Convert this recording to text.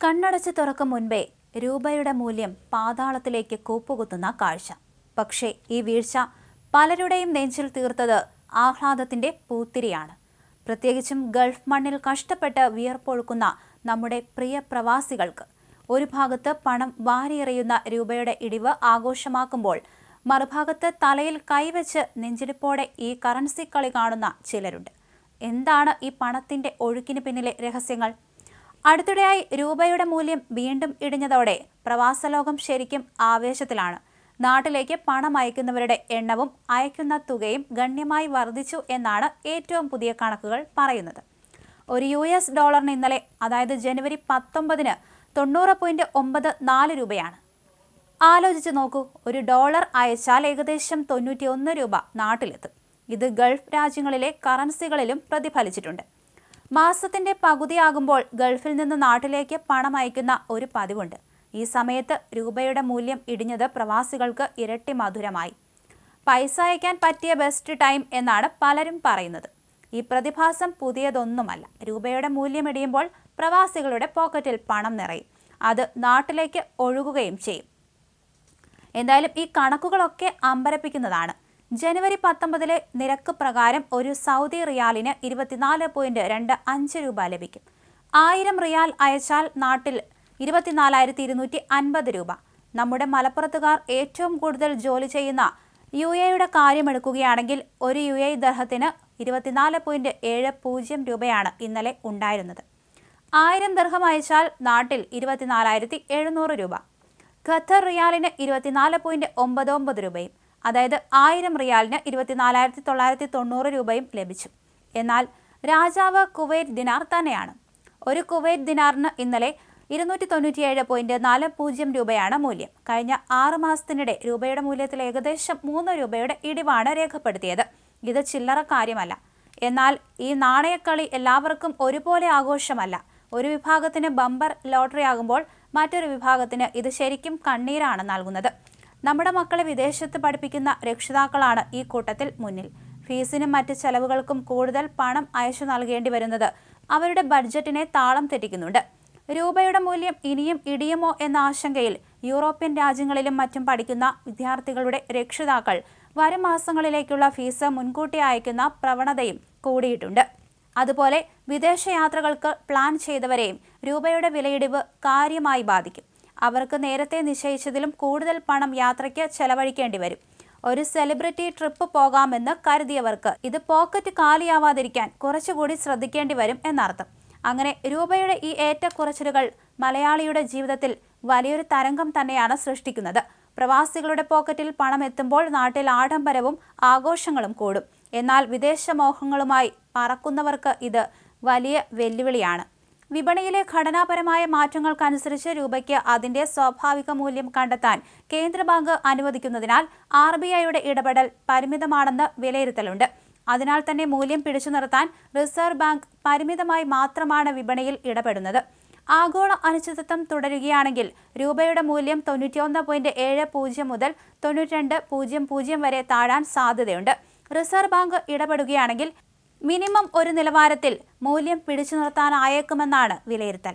കണ്ണടച്ച് തുറക്കും മുൻപേ രൂപയുടെ മൂല്യം പാതാളത്തിലേക്ക് കൂപ്പുകുത്തുന്ന കാഴ്ച. പക്ഷേ ഈ വീഴ്ച പലരുടെയും നെഞ്ചിൽ തീർത്തത് ആഹ്ലാദത്തിന്റെ പൂത്തിരിയാണ്. പ്രത്യേകിച്ചും ഗൾഫ് മണ്ണിൽ കഷ്ടപ്പെട്ട് വിയർപ്പൊഴുക്കുന്ന നമ്മുടെ പ്രിയ പ്രവാസികൾക്ക്. ഒരു ഭാഗത്ത് പണം വാരിയെറിയുന്ന രൂപയുടെ ഇടിവ് ആഘോഷമാക്കുമ്പോൾ മറുഭാഗത്ത് തലയിൽ കൈവച്ച് നെഞ്ചിടിപ്പോടെ ഈ കറൻസി കളി കാണുന്ന ചിലരുണ്ട്. എന്താണ് ഈ പണത്തിന്റെ ഒഴുക്കിന് പിന്നിലെ രഹസ്യങ്ങൾ? അടുത്തിടെയായി രൂപയുടെ മൂല്യം വീണ്ടും ഇടിഞ്ഞതോടെ പ്രവാസലോകം ശരിക്കും ആവേശത്തിലാണ്. നാട്ടിലേക്ക് പണം അയക്കുന്നവരുടെ എണ്ണവും അയക്കുന്ന തുകയും ഗണ്യമായി വർദ്ധിച്ചു എന്നാണ് ഏറ്റവും പുതിയ കണക്കുകൾ പറയുന്നത്. ഒരു യു എസ് ഡോളറിന് ഇന്നലെ അതായത് ജനുവരി പത്തൊമ്പതിന് തൊണ്ണൂറ് പോയിന്റ് ഒമ്പത് നാല് രൂപയാണ്. ആലോചിച്ച് നോക്കൂ ഒരു ഡോളർ അയച്ചാൽ ഏകദേശം തൊണ്ണൂറ്റിയൊന്ന് രൂപ നാട്ടിലെത്തും. ഇത് ഗൾഫ് രാജ്യങ്ങളിലെ കറൻസികളിലും പ്രതിഫലിച്ചിട്ടുണ്ട്. മാസത്തിന്റെ പകുതിയാകുമ്പോൾ ഗൾഫിൽ നിന്ന് നാട്ടിലേക്ക് പണം അയക്കുന്ന ഒരു പതിവുണ്ട്. ഈ സമയത്ത് രൂപയുടെ മൂല്യം ഇടിഞ്ഞത് പ്രവാസികൾക്ക് ഇരട്ടി മധുരമായി. പൈസ അയക്കാൻ പറ്റിയ ബെസ്റ്റ് ടൈം എന്നാണ് പലരും പറയുന്നത്. ഈ പ്രതിഭാസം പുതിയതൊന്നുമല്ല. രൂപയുടെ മൂല്യം ഇടിയുമ്പോൾ പ്രവാസികളുടെ പോക്കറ്റിൽ പണം നിറയും. അത് നാട്ടിലേക്ക് ഒഴുകുകയും ചെയ്യും. എന്തായാലും ഈ കണക്കുകളൊക്കെ അമ്പരപ്പിക്കുന്നതാണ്. ജനുവരി പത്തൊമ്പതിലെ നിരക്ക് പ്രകാരം ഒരു സൗദി റിയാലിന് ഇരുപത്തിനാല് പോയിന്റ് രണ്ട് അഞ്ച് രൂപ ലഭിക്കും. ആയിരം റിയാൽ അയച്ചാൽ നാട്ടിൽ ഇരുപത്തിനാലായിരത്തി ഇരുന്നൂറ്റി അൻപത് രൂപ. നമ്മുടെ മലപ്പുറത്തുകാർ ഏറ്റവും കൂടുതൽ ജോലി ചെയ്യുന്ന യു എയുടെ കാര്യമെടുക്കുകയാണെങ്കിൽ ഒരു യു എ ദർഹത്തിന് ഇരുപത്തിനാല് പോയിന്റ് ഏഴ് പൂജ്യം രൂപയാണ് ഇന്നലെ ഉണ്ടായിരുന്നത്. ആയിരം ദർഹം അയച്ചാൽ നാട്ടിൽ ഇരുപത്തിനാലായിരത്തി എഴുന്നൂറ് രൂപ. ഖത്തർ റിയാലിന് ഇരുപത്തിനാല് പോയിന്റ് ഒമ്പത് ഒമ്പത് രൂപയും അതായത് ആയിരം റിയാലിന് ഇരുപത്തിനാലായിരത്തി തൊള്ളായിരത്തി തൊണ്ണൂറ് രൂപയും ലഭിച്ചു. എന്നാൽ രാജാവ് കുവൈറ്റ് ദിനാർ തന്നെയാണ്. ഒരു കുവൈറ്റ് ദിനാറിന് ഇന്നലെ ഇരുന്നൂറ്റി തൊണ്ണൂറ്റിയേഴ് പോയിന്റ് നാല് പൂജ്യം രൂപയാണ് മൂല്യം. കഴിഞ്ഞ ആറ് മാസത്തിനിടെ രൂപയുടെ മൂല്യത്തിൽ ഏകദേശം മൂന്ന് രൂപയുടെ ഇടിവാണ് രേഖപ്പെടുത്തിയത്. ഇത് ചില്ലറ കാര്യമല്ല. എന്നാൽ ഈ നാണയക്കളി എല്ലാവർക്കും ഒരുപോലെ ആഘോഷമല്ല. ഒരു വിഭാഗത്തിന് ബമ്പർ ലോട്ടറി ആകുമ്പോൾ മറ്റൊരു വിഭാഗത്തിന് ഇത് ശരിക്കും കണ്ണീരാണ് നൽകുന്നത്. നമ്മുടെ മക്കളെ വിദേശത്ത് പഠിപ്പിക്കുന്ന രക്ഷിതാക്കളാണ് ഈ കൂട്ടത്തിൽ മുന്നിൽ. ഫീസിനും മറ്റ് ചെലവുകൾക്കും കൂടുതൽ പണം അയച്ചു നൽകേണ്ടി വരുന്നത് അവരുടെ ബഡ്ജറ്റിനെ താളം തെറ്റിക്കുന്നുണ്ട്. രൂപയുടെ മൂല്യം ഇനിയും ഇടിയുമോ എന്ന ആശങ്കയിൽ യൂറോപ്യൻ രാജ്യങ്ങളിലും മറ്റും പഠിക്കുന്ന വിദ്യാർത്ഥികളുടെ രക്ഷിതാക്കൾ വരും മാസങ്ങളിലേക്കുള്ള ഫീസ് മുൻകൂട്ടി അയക്കുന്ന പ്രവണതയും കൂടിയിട്ടുണ്ട്. അതുപോലെ വിദേശയാത്രകൾക്ക് പ്ലാൻ ചെയ്തവരെയും രൂപയുടെ വിലയിടിവ് കാര്യമായി ബാധിക്കും. അവർക്ക് നേരത്തെ നിശ്ചയിച്ചതിലും കൂടുതൽ പണം യാത്രയ്ക്ക് ചെലവഴിക്കേണ്ടി വരും. ഒരു സെലിബ്രിറ്റി ട്രിപ്പ് പോകാമെന്ന് കരുതിയവർക്ക് ഇത് പോക്കറ്റ് കാലിയാവാതിരിക്കാൻ കുറച്ചുകൂടി ശ്രദ്ധിക്കേണ്ടി വരും എന്നർത്ഥം. അങ്ങനെ രൂപയുടെ ഈ ഏറ്റക്കുറച്ചിലുകൾ മലയാളിയുടെ ജീവിതത്തിൽ വലിയൊരു തരംഗം തന്നെയാണ് സൃഷ്ടിക്കുന്നത്. പ്രവാസികളുടെ പോക്കറ്റിൽ പണം എത്തുമ്പോൾ നാട്ടിൽ ആഡംബരവും ആഘോഷങ്ങളും കൂടും. എന്നാൽ വിദേശ മോഹങ്ങളുമായി പറക്കുന്നവർക്ക് ഇത് വലിയ വെല്ലുവിളിയാണ്. വിപണിയിലെ ഘടനാപരമായ മാറ്റങ്ങൾക്കനുസരിച്ച് രൂപയ്ക്ക് അതിന്റെ സ്വാഭാവിക മൂല്യം കണ്ടെത്താൻ കേന്ദ്രബാങ്ക് അനുവദിക്കുന്നതിനാൽ ആർ ബി ഐയുടെ ഇടപെടൽ പരിമിതമാണെന്ന് വിലയിരുത്തലുണ്ട്. അതിനാൽ തന്നെ മൂല്യം പിടിച്ചു നിർത്താൻ റിസർവ് ബാങ്ക് പരിമിതമായി മാത്രമാണ് വിപണിയിൽ ഇടപെടുന്നത്. ആഗോള അനിശ്ചിതത്വം തുടരുകയാണെങ്കിൽ രൂപയുടെ മൂല്യം തൊണ്ണൂറ്റിയൊന്ന് പോയിന്റ് ഏഴ് പൂജ്യം മുതൽ തൊണ്ണൂറ്റിരണ്ട് പൂജ്യം പൂജ്യം വരെ താഴാൻ സാധ്യതയുണ്ട്. റിസർവ് ബാങ്ക് ഇടപെടുകയാണെങ്കിൽ മിനിമം ഒരു നിലവാരത്തിൽ മൂല്യം പിടിച്ചു നിർത്താനായേക്കുമെന്നാണ് വിലയിരുത്തൽ.